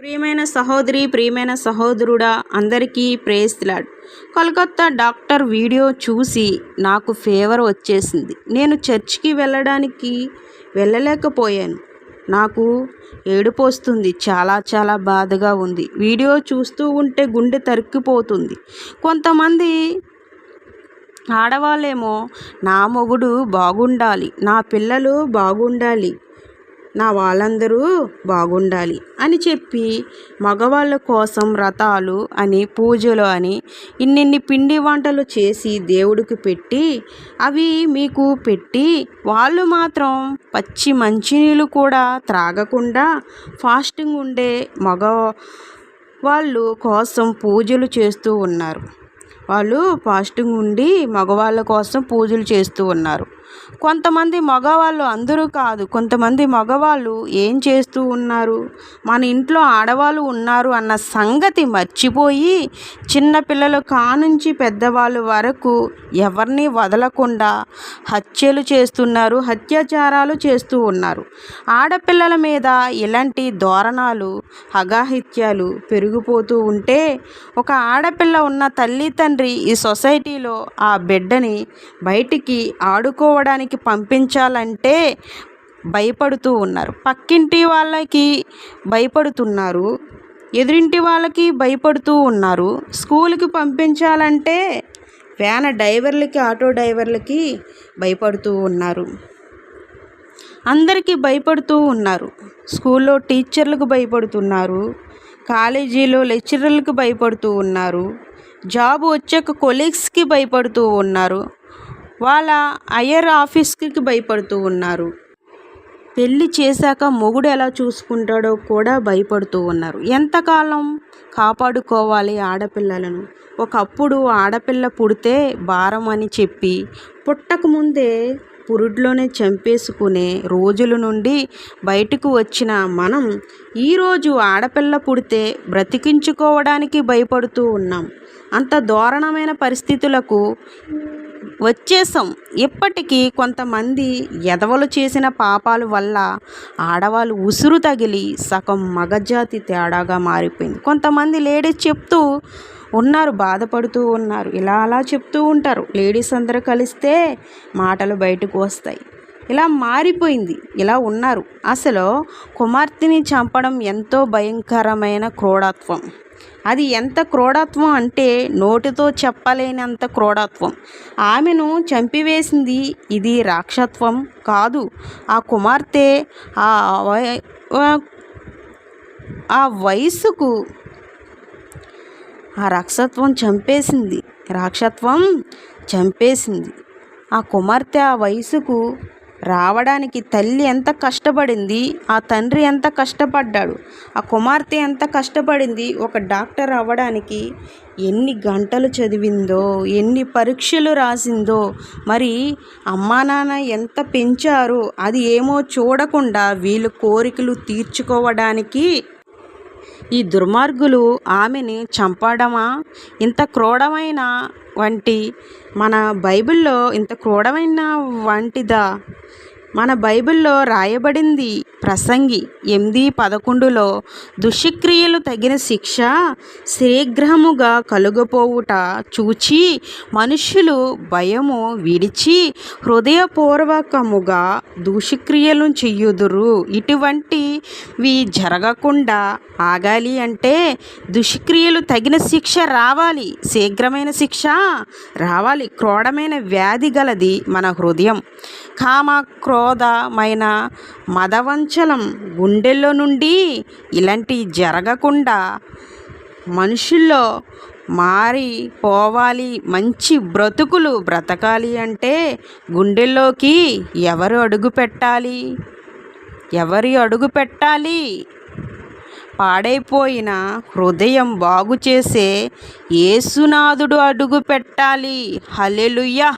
ప్రియమైన సహోదరి ప్రియమైన సహోదరుడా అందరికీ ప్రేస్లాడ్ కలకత్తా డాక్టర్ వీడియో చూసి నాకు ఫేవర్ వచ్చేసింది. నేను చర్చ్కి వెళ్ళడానికి వెళ్ళలేకపోయాను. నాకు ఏడుపు వస్తుంది. చాలా చాలా బాధగా ఉంది. వీడియో చూస్తూ ఉంటే గుండె తరిక్కిపోతుంది. కొంతమంది ఆడవాళ్ళేమో నా మొగుడు బాగుండాలి. నా పిల్లలు బాగుండాలి. నా వాళ్ళందరూ బాగుండాలి అని చెప్పి మగవాళ్ళ కోసం వ్రతాలు అని పూజలు అని ఇన్నిన్ని పిండి వంటలు చేసి దేవుడికి పెట్టి అవి మీకు పెట్టి వాళ్ళు మాత్రం పచ్చి మంచినీళ్ళు కూడా త్రాగకుండా ఫాస్టింగ్ ఉండే మగ వాళ్ళు కోసం పూజలు చేస్తూ ఉన్నారు. వాళ్ళు ఫాస్టింగ్ ఉండి మగవాళ్ళ కోసం పూజలు చేస్తూ ఉన్నారు. కొంతమంది మగవాళ్ళు అందరూ కాదు. కొంతమంది మగవాళ్ళు ఏం చేస్తూ ఉన్నారు? మన ఇంట్లో ఆడవాళ్ళు ఉన్నారు అన్న సంగతి మర్చిపోయి చిన్నపిల్లలు కానుంచి పెద్దవాళ్ళు వరకు ఎవరిని వదలకుండా హత్యలు చేస్తున్నారు అత్యాచారాలు చేస్తూ ఉన్నారు. ఆడపిల్లల మీద ఇలాంటి ధోరణాలు అగాహిత్యాలు పెరిగిపోతూ ఉంటే ఒక ఆడపిల్ల ఉన్న తల్లి తండ్రి ఈ సొసైటీలో ఆ బిడ్డని బయటికి ఆడుకోవడం చదవడానికి పంపించాలంటే భయపడుతూ ఉన్నారు. పక్కింటి వాళ్ళకి భయపడుతున్నారు. ఎదురింటి వాళ్ళకి భయపడుతూ ఉన్నారు. స్కూల్కి పంపించాలంటే వ్యాన్ డ్రైవర్లకి ఆటో డ్రైవర్లకి భయపడుతూ ఉన్నారు. అందరికీ భయపడుతూ ఉన్నారు. స్కూల్లో టీచర్లకు భయపడుతున్నారు. కాలేజీలో లెక్చరర్లకు భయపడుతూ ఉన్నారు. జాబ్ వచ్చాక కొలీగ్స్కి భయపడుతూ ఉన్నారు. వాళ్ళ అయ్యర్ ఆఫీస్కి భయపడుతూ ఉన్నారు. పెళ్ళి చేశాక మొగుడు ఎలా చూసుకుంటాడో కూడా భయపడుతూ ఉన్నారు. ఎంతకాలం కాపాడుకోవాలి ఆడపిల్లలను? ఒకప్పుడు ఆడపిల్ల పుడితే భారం అని చెప్పి పుట్టకముందే పురుడ్లోనే చంపేసుకునే రోజుల నుండి బయటకు వచ్చిన మనం ఈరోజు ఆడపిల్ల పుడితే బ్రతికించుకోవడానికి భయపడుతూ ఉన్నాం. అంత దారుణమైన పరిస్థితులకు వచ్చేసాం ఇప్పటికీ కొంతమంది ఎదవలు చేసిన పాపాల వల్ల ఆడవాళ్ళు ఉసురు తగిలి సగం మగజాతి తేడాగా మారిపోయింది. కొంతమంది లేడీస్ చెప్తూ ఉన్నారు బాధపడుతూ ఉన్నారు. ఇలా అలా చెప్తూ ఉంటారు. లేడీస్ అందరూ కలిస్తే మాటలు బయటకు వస్తాయి. ఇలా మారిపోయింది. ఇలా ఉన్నారు. అసలు కుమార్తెని చంపడం ఎంతో భయంకరమైన క్రోడత్వం. అది ఎంత క్రోడత్వం అంటే నోటితో చెప్పలేనంత క్రోడత్వం. ఆమెను చంపివేసింది ఇది రాక్షత్వం కాదు. ఆ కుమార్తె ఆ ఆ వయసుకు ఆ రాక్షత్వం చంపేసింది. రాక్షత్వం చంపేసింది. ఆ కుమార్తె ఆ వయసుకు రావడానికి తల్లి ఎంత కష్టపడింది ఆ తండ్రి ఎంత కష్టపడ్డాడు ఆ కుమార్తె ఎంత కష్టపడింది ఒక డాక్టర్ అవ్వడానికి ఎన్ని గంటలు చదివిందో ఎన్ని పరీక్షలు రాసిందో మరి అమ్మా నాన్న ఎంత పెంచారో అది ఏమో చూడకుండా వీళ్ళు కోరికలు తీర్చుకోవడానికి ఈ దుర్మార్గులు ఆమెని చంపడమా? ఇంత క్రూరమైన వంటి మన బైబిల్లో ఇంత క్రూరమైన వంటిదా? మన బైబిల్లో రాయబడింది ప్రసంగి ఎనిమిది పదకొండులో దుష్క్రియలు తగిన శిక్ష శీఘ్రముగా కలుగపోవుట చూచి మనుషులు భయము విడిచి హృదయపూర్వకముగా దుష్క్రియలు చెయ్యుదురు ఇటువంటివి జరగకుండా ఆగాలి అంటే దుష్క్రియలు తగిన శిక్ష రావాలి. శీఘ్రమైన శిక్ష రావాలి. క్రోడమైన వ్యాధి గలది మన హృదయం. కామ క్రోధమైన చంచలం గుండెల్లో నుండి ఇలాంటివి జరగకుండా మనుషుల్లో మారిపోవాలి మంచి బ్రతుకులు బ్రతకాలి అంటే గుండెల్లోకి ఎవరు అడుగు పెట్టాలి? ఎవరి అడుగు పెట్టాలి? పాడైపోయిన హృదయం బాగు చేసే ఏసునాథుడు అడుగు పెట్టాలి. హల్లెలూయా!